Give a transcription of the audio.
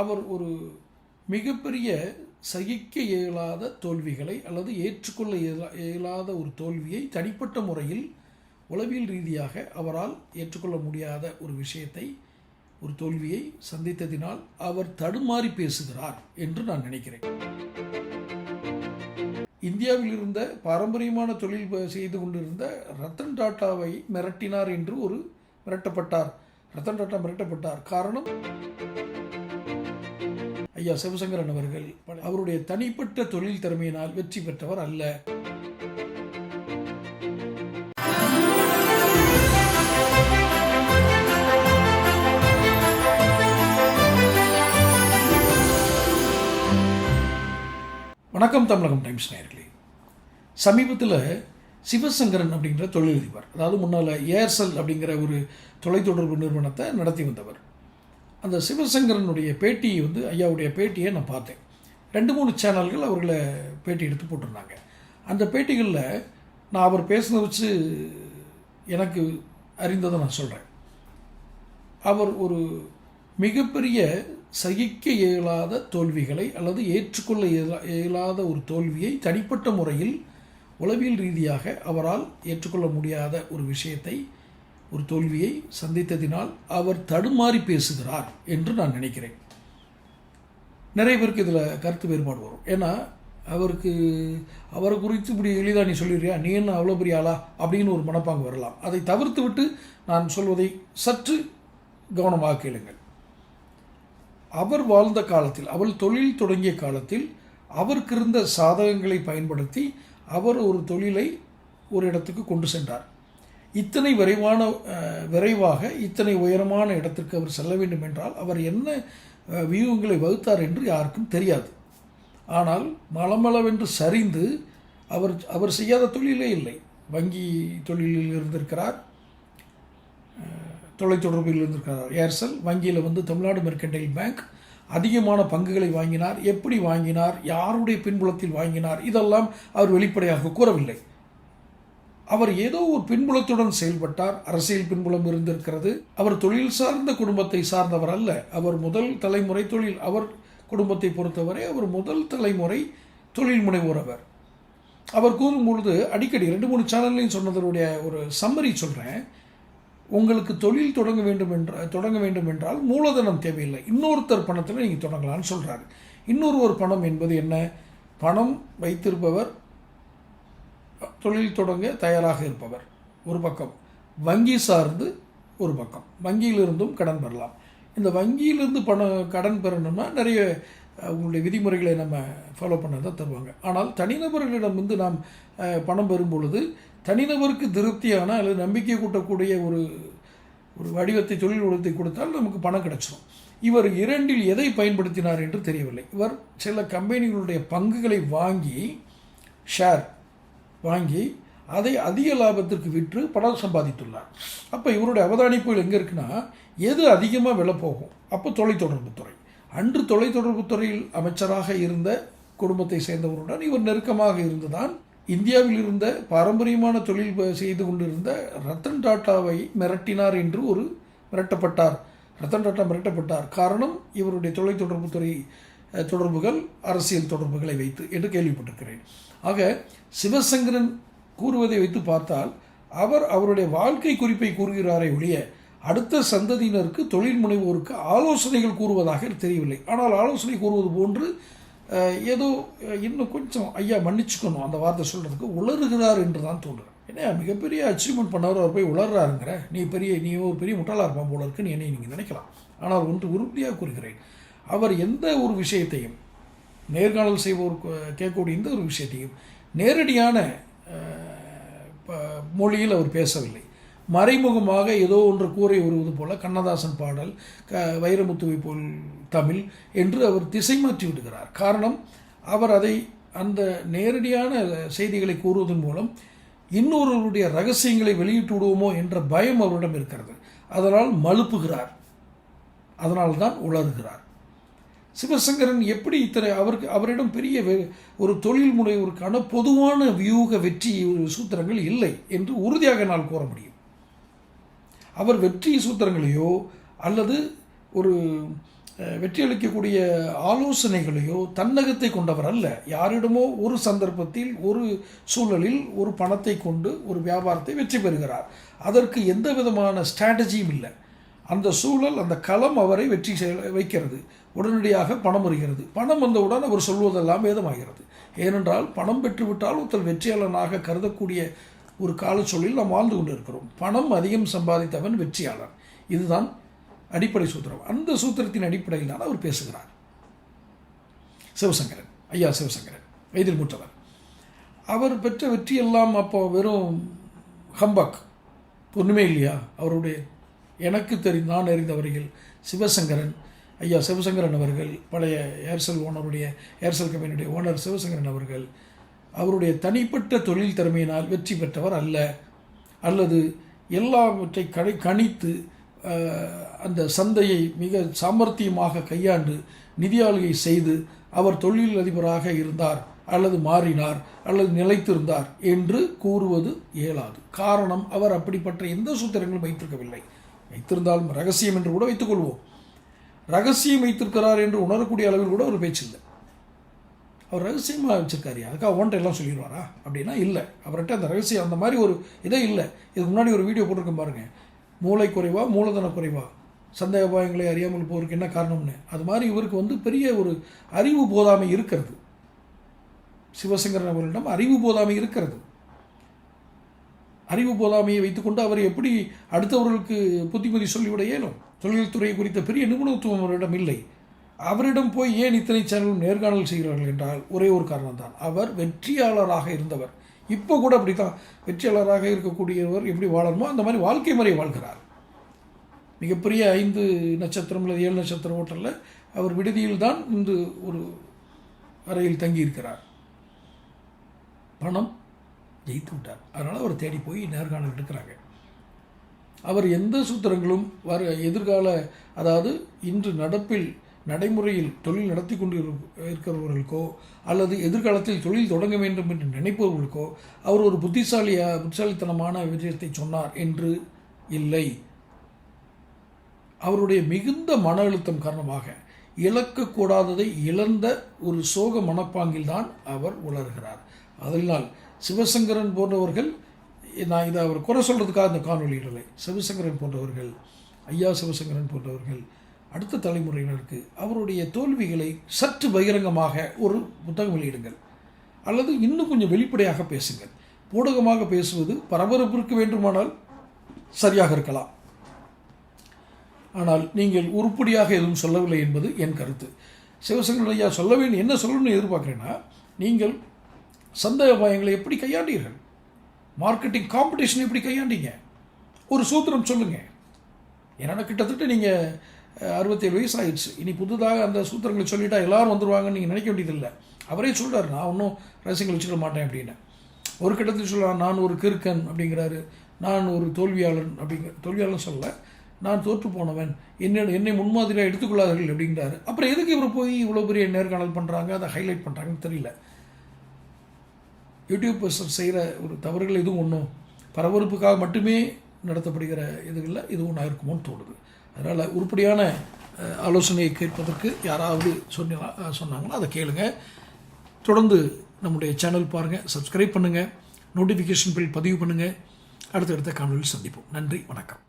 அவர் ஒரு மிகப்பெரிய சகிக்க இயலாத தோல்விகளை அல்லது ஏற்றுக்கொள்ள இயலா இயலாத ஒரு தோல்வியை தனிப்பட்ட முறையில் உளவியல் ரீதியாக அவரால் ஏற்றுக்கொள்ள முடியாத ஒரு விஷயத்தை ஒரு தோல்வியை சந்தித்ததினால் அவர் தடுமாறி பேசுகிறார் என்று நான் நினைக்கிறேன். இந்தியாவில் இருந்த பாரம்பரியமான தொழில் செய்து கொண்டிருந்த ரத்தன் டாட்டாவை மிரட்டினார் என்று ஒரு மிரட்டப்பட்டார். ரத்தன் டாட்டா மிரட்டப்பட்டார். காரணம்? ஐயா சிவசங்கரன் அவர்கள் அவருடைய தனிப்பட்ட தொழில் திறமையினால் வெற்றி பெற்றவர் அல்ல. வணக்கம் தமிழகம் டைம்ஸ் நேயர்களே. சமீபத்தில் சிவசங்கரன் அப்படிங்கிற தொழிலதிபர் அதாவது முன்னால் ஏர்செல் அப்படிங்கிற ஒரு தொலைத்தொடர்பு நிறுவனத்தை நடத்தி வந்தவர். அந்த சிவசங்கரனுடைய பேட்டியை வந்து ஐயாவுடைய பேட்டியை நான் பார்த்தேன். ரெண்டு மூணு சேனல்கள் அவர்களை பேட்டி எடுத்து போட்டிருந்தாங்க. அந்த பேட்டிகளில் நான் அவர் பேசின வச்சு எனக்கு அறிந்ததை நான் சொல்கிறேன் அவர் ஒரு மிகப்பெரிய சகிக்க இயலாத தோல்விகளை அல்லது ஏற்றுக்கொள்ள இயலா இயலாத ஒரு தோல்வியை தனிப்பட்ட முறையில் உளவியல் ரீதியாக அவரால் ஏற்றுக்கொள்ள முடியாத ஒரு விஷயத்தை ஒரு தோல்வியை சந்தித்ததினால் அவர் தடுமாறி பேசுகிறார் என்று நான் நினைக்கிறேன். நிறைய பேருக்கு இதில் கருத்து வேறுபாடு வரும். ஏன்னா அவருக்கு அவரை குறித்து இப்படி எளிதாக நீ சொல்லிடுறியா நீ என்ன அவ்வளோ பெரிய ஆளா? அப்படின்னு ஒரு மனப்பாங்கு வரலாம். அதை தவிர்த்து விட்டு நான் சொல்வதை சற்று கவனமாக கேளுங்கள். அவர் வாழ்ந்த காலத்தில் அவள் தொழில் தொடங்கிய காலத்தில் அவருக்கு இருந்த சாதகங்களை பயன்படுத்தி அவர் ஒரு தொழிலை ஒரு இடத்துக்கு கொண்டு சென்றார். இத்தனை விரைவான விரைவாக இத்தனை உயரமான இடத்திற்கு அவர் செல்ல வேண்டும் என்றால் அவர் என்ன வியூகங்களை வகுத்தார் என்று யாருக்கும் தெரியாது. ஆனால் மலமளவென்று சரிந்து அவர் அவர் செய்யாத தொழிலே இல்லை. வங்கி தொழிலில் இருந்திருக்கிறார் தொலைத்தொடர்பில் இருந்திருக்கிறார். ஏர்செல் வங்கியில் வந்து தமிழ்நாடு மெர்கண்டைல் பேங்க் அதிகமான பங்குகளை வாங்கினார். எப்படி வாங்கினார்? யாருடைய பின்புலத்தில் வாங்கினார்? இதெல்லாம் அவர் வெளிப்படையாக கூறவில்லை. அவர் ஏதோ ஒரு பின்புலத்துடன் செயல்பட்டார். அரசியல் பின்புலம் இருந்திருக்கிறது. அவர் தொழில் சார்ந்த குடும்பத்தை சார்ந்தவர் அல்ல. அவர் முதல் தலைமுறை தொழில் அவர் குடும்பத்தை பொறுத்தவரை அவர் முதல் தலைமுறை தொழில் முனைவோர் அவர் அவர் அடிக்கடி ரெண்டு மூணு சேனல்லையும் சொன்னதனுடைய ஒரு சம்மரி சொல்கிறேன் உங்களுக்கு தொழில் தொடங்க வேண்டும் என்ற தொடங்க வேண்டும் என்றால் மூலதனம் தேவையில்லை. இன்னொருத்தர் பணத்தில் நீங்கள் தொடங்கலாம்னு சொல்கிறாரு இன்னொரு ஒரு பணம் என்பது என்ன? பணம் வைத்திருப்பவர் தொழில் தொடங்க தயாராக இருப்பவர். ஒரு பக்கம். வங்கி சார்ந்து ஒரு பக்கம். வங்கியிலிருந்தும் கடன் பெறலாம். இந்த வங்கியிலிருந்து பணம் கடன் பெறணும்னா நிறைய உங்களுடைய விதிமுறைகளை நம்ம ஃபாலோ பண்ண தான் தருவாங்க. ஆனால் தனிநபர்களிடம் வந்து நாம் பணம் பெறும் பொழுது தனிநபருக்கு திருப்தியான அல்லது நம்பிக்கை கூட்டக்கூடிய ஒரு ஒரு வடிவத்தை தொழில் உலகத்தை கொடுத்தால் நமக்கு பணம் கிடைச்சிடும் இவர் இரண்டில் எதை பயன்படுத்தினார் என்று தெரியவில்லை. இவர் சில கம்பெனிகளுடைய பங்குகளை வாங்கி ஷேர் வாங்கி அதை அதிக லாபத்திற்கு விற்று பணம் சம்பாதித்துள்ளார். அப்போ இவருடைய அவதானிப்புகள் எங்கே இருக்குன்னா எது அதிகமாக விலை போகும்? அப்போ தொலைத்தொடர்புத்துறை அன்று தொலைத்தொடர்புத்துறையில் அமைச்சராக இருந்த குடும்பத்தை சேர்ந்தவருடன் இவர் நெருக்கமாக இருந்துதான் இந்தியாவில் இருந்த பாரம்பரியமான தொழில் செய்து கொண்டிருந்த ரத்தன் டாட்டாவை மிரட்டினார் என்று ஒரு மிரட்டப்பட்டார். ரத்தன் டாட்டா மிரட்டப்பட்டார். காரணம் இவருடைய தொலைத்தொடர்புத்துறை தொடர்புகள் அரசியல் தொடர்புகளை வைத்து என்று கேள்விப்பட்டிருக்கிறேன். ஆக சிவசங்கரன் கூறுவதை வைத்து பார்த்தால் அவர் அவருடைய வாழ்க்கை குறிப்பை கூறுகிறாரே ஒழிய அடுத்த சந்ததியினருக்கு தொழில் முனைவோருக்கு ஆலோசனைகள் கூறுவதாக தெரியவில்லை. ஆனால் ஆலோசனை கூறுவது போன்று ஏதோ இன்னும் கொஞ்சம் ஐயா மன்னிச்சுக்கணும் அந்த வார்த்தை சொல்கிறதுக்கு உளறுகிறார் என்று தான் தோன்றுறேன் ஏன்னா மிகப்பெரிய அச்சீவ்மெண்ட் பண்ணவர் அவர் போய் உளறாருங்கிற நீ பெரிய நீ ஒரு பெரிய முட்டாளாக இருப்பான் போல இருக்குன்னு என்னை நீங்கள் நினைக்கலாம். ஆனால் ஒன்று உறுதியாக கூறுகிறேன். அவர் எந்த ஒரு விஷயத்தையும் நேர்காணல் செய்வோர் கேட்கக்கூடிய இந்த ஒரு விஷயத்தையும் நேரடியான ப- மொழியில் அவர் பேசவில்லை. மறைமுகமாக ஏதோ ஒன்று கூறி வருவது போல கண்ணதாசன் பாடல் க வைரமுத்துவை போல் தமிழ் என்று அவர் திசை மாற்றி விடுகிறார். காரணம் அவர் அதை அந்த நேரடியான செய்திகளை கூறுவதன் மூலம் இன்னொருவருடைய ரகசியங்களை வெளியிட்டு விடுவோமோ என்ற பயம் அவரிடம் இருக்கிறது. அதனால் மழுப்புகிறார். அதனால்தான் உளறுகிறார். சிவசங்கரன் எப்படி இத்தனை அவருக்கு அவரிடம் பெரிய ஒரு தொழில் முனைவோருக்கான பொதுவான வியூக வெற்றி சூத்திரங்கள் இல்லை என்று உறுதியாக என்னால் கூற முடியும். அவர் வெற்றி சூத்திரங்களையோ அல்லது ஒரு வெற்றி வெற்றியளிக்கக்கூடிய ஆலோசனைகளையோ தன்னகத்தை கொண்டவர் அல்ல. யாரிடமோ ஒரு சந்தர்ப்பத்தில் ஒரு சூழலில் ஒரு பணத்தை கொண்டு ஒரு வியாபாரத்தை வெற்றி பெறுகிறார். அதற்கு எந்த விதமான ஸ்ட்ராட்டஜியும் இல்லை. அந்த சூழல் அந்த களம் அவரை வெற்றி செய வைக்கிறது. உடனடியாக பணம் வருகிறது. பணம் வந்தவுடன் அவர் சொல்வதெல்லாம் வேதமாகிறது. ஏனென்றால் பணம் பெற்றுவிட்டால் ஒருத்தர் வெற்றியாளனாக கருதக்கூடிய ஒரு கால நாம் வாழ்ந்து கொண்டு இருக்கிறோம் பணம் அதிகம் சம்பாதித்தவன் வெற்றியாளர் இதுதான் அடிப்படை சூத்திரம். அந்த சூத்திரத்தின் அடிப்படையில் தான் அவர் பேசுகிறார். சிவசங்கரன். ஐயா சிவசங்கரன். வயதில் மூற்றவர். அவர் பெற்ற வெற்றியெல்லாம் அப்போ வெறும் ஹம்பக். ஒன்றுமே இல்லையா? அவருடைய எனக்கு தெரிந்து நான் அறிந்த வரையில் சிவசங்கரன் ஐயா சிவசங்கரன் அவர்கள் பழைய ஏர்செல் ஓனருடைய ஏர்செல் கம்பெனியுடைய ஓனர் சிவசங்கரன் அவர்கள் அவருடைய தனிப்பட்ட தொழில் திறமையினால் வெற்றி பெற்றவர் அல்ல. அல்லது எல்லாவற்றை கடை கணித்து அந்த சந்தையை மிக சாமர்த்தியமாக கையாண்டு நிதி ஆளுகை செய்து அவர் தொழில் அதிபராக இருந்தார் அல்லது மாறினார் அல்லது நிலைத்திருந்தார் என்று கூறுவது இயலாது. காரணம் அவர் அப்படிப்பட்ட எந்த சூத்திரங்களும் வைத்திருக்கவில்லை. வைத்திருந்தாலும் ரகசியம் என்று கூட வைத்துக்கொள்வோம் ரகசியம் வைத்திருக்கிறார் என்று உணரக்கூடிய அளவில் கூட ஒரு பேச்சு இல்லை அவர் ரகசியமாக வச்சிருக்காரு அதுக்காக ஓன்ட்ட எல்லாம் சொல்லிடுவாரா? அப்படின்னா இல்லை. அவர்கிட்ட அந்த ரகசியம் அந்த மாதிரி ஒரு இதே இல்லை. இதுக்கு முன்னாடி ஒரு வீடியோ போட்டிருக்கேன் பாருங்கள் மூளை குறைவா மூலதன குறைவா? சந்தேக பாயங்களை அறியாமல் போவதற்கு என்ன காரணம்னு? அது மாதிரி இவருக்கு வந்து பெரிய ஒரு அறிவு போதாமை இருக்கிறது. சிவசங்கரன் அவர்களிடம் அறிவு போதாமை இருக்கிறது. அறிவு போதாமையை வைத்துக்கொண்டு அவர் எப்படி அடுத்தவர்களுக்கு புத்திமதி சொல்லிவிட இயலும் தொழில்துறை குறித்த பெரிய நிபுணத்துவம் அவரிடம் இல்லை. அவரிடம் போய் ஏன் இத்தனை சேனலும் நேர்காணல் செய்கிறார்கள் என்றால் ஒரே ஒரு காரணம் தான் அவர் வெற்றியாளராக இருந்தவர். இப்போ கூட அப்படி தான் வெற்றியாளராக இருக்கக்கூடியவர் எப்படி வாழணுமோ அந்த மாதிரி வாழ்க்கை முறை வாழ்கிறார். மிகப்பெரிய ஐந்து நட்சத்திரம் அல்லது ஏழு நட்சத்திர ஹோட்டலில் அவர் விடுதியில் தான் இன்று ஒரு அறையில் தங்கியிருக்கிறார். பணம் ஜெயித்து விட்டார். அதனால் அவர் தேடி போய் நேர்காணல் எடுக்கிறாங்க. அவர் எந்த சூத்திரங்களும் வர எதிர்கால அதாவது இன்று நடப்பில் நடைமுறையில் தொழில் நடத்தி கொண்டு இருக்கிறவர்களுக்கோ அல்லது எதிர்காலத்தில் தொழில் தொடங்க வேண்டும் என்று நினைப்பவர்களுக்கோ அவர் ஒரு புத்திசாலியா புத்திசாலித்தனமான விஷயத்தை சொன்னார் என்று இல்லை. அவருடைய மிகுந்த மன அழுத்தம் காரணமாக இழக்கக்கூடாததை இழந்த ஒரு சோக மனப்பாங்கில்தான் அவர் உணர்கிறார் அதனால் சிவசங்கரன் போன்றவர்கள் நான் இதை அவர் குறை சொல்கிறதுக்காக இந்த காணொலியிடலை சிவசங்கரன் போன்றவர்கள் ஐயா சிவசங்கரன் போன்றவர்கள் அடுத்த தலைமுறையினருக்கு அவருடைய தோல்விகளை சற்று பகிரங்கமாக ஒரு புத்தகம் வெளியிடுங்கள். அல்லது இன்னும் கொஞ்சம் வெளிப்படையாக பேசுங்கள். ஊடகமாக பேசுவது பரபரப்பிற்கு வேண்டுமானால் சரியாக இருக்கலாம். ஆனால் நீங்கள் உருப்படியாக எதுவும் சொல்லவில்லை என்பது என் கருத்து. சிவசங்கரன் ஐயா சொல்ல வேண்டிய என்ன சொல்லணும்னு எதிர்பார்க்குறேன்னா நீங்கள் சந்தேக பயங்களை எப்படி கையாண்டீர்கள்? மார்க்கெட்டிங் காம்படிஷன் எப்படி கையாண்டீங்க? ஒரு சூத்திரம் சொல்லுங்கள் என்னோட கிட்டத்தட்ட நீங்கள் அறுபத்தேழு வயசு ஆயிடுச்சு இனி புதுதாக அந்த சூத்திரங்களை சொல்லிட்டா எல்லாரும் வந்துடுவாங்கன்னு நீங்கள் நினைக்க வேண்டியதில்லை. அவரே சொல்கிறார் நான் ஒன்றும் ரகசியங்கள் வச்சுக்க மாட்டேன் அப்படின்னு. ஒரு கட்டத்தில் சொல்லலாம் நான் ஒரு கிறுக்கன் அப்படிங்கிறாரு. நான் ஒரு தோல்வியாளன் அப்படிங்கிற தோல்வியாளன் சொல்ல நான் தோற்று போனவன். என்ன என்னை முன்மாதிரியாக எடுத்துக்கொள்ளாதீர்கள் அப்படிங்கிறாரு. அப்புறம் எதுக்கு இவர் போய் இவ்வளோ பெரிய நேர்காணல் பண்ணுறாங்க அதை ஹைலைட் பண்ணுறாங்கன்னு தெரியல. யூடியூபர்ஸ் செய்கிற ஒரு தவறுகள் எதுவும் ஒன்றும் பரபரப்புக்காக மட்டுமே நடத்தப்படுகிற இதுகளில் இது ஒன்றா இருக்குமோன்னு தோணுது. அதனால் உருப்படியான ஆலோசனையை கேட்பதற்கு யாராவது சொன்னா சொன்னாங்கன்னா அதை கேளுங்க. தொடர்ந்து நம்முடைய சேனல் பாருங்கள் சப்ஸ்கிரைப் பண்ணுங்கள் நோட்டிஃபிகேஷன் பில் பதிவு பண்ணுங்கள் அடுத்தடுத்த காணொலியில் சந்திப்போம். நன்றி வணக்கம்.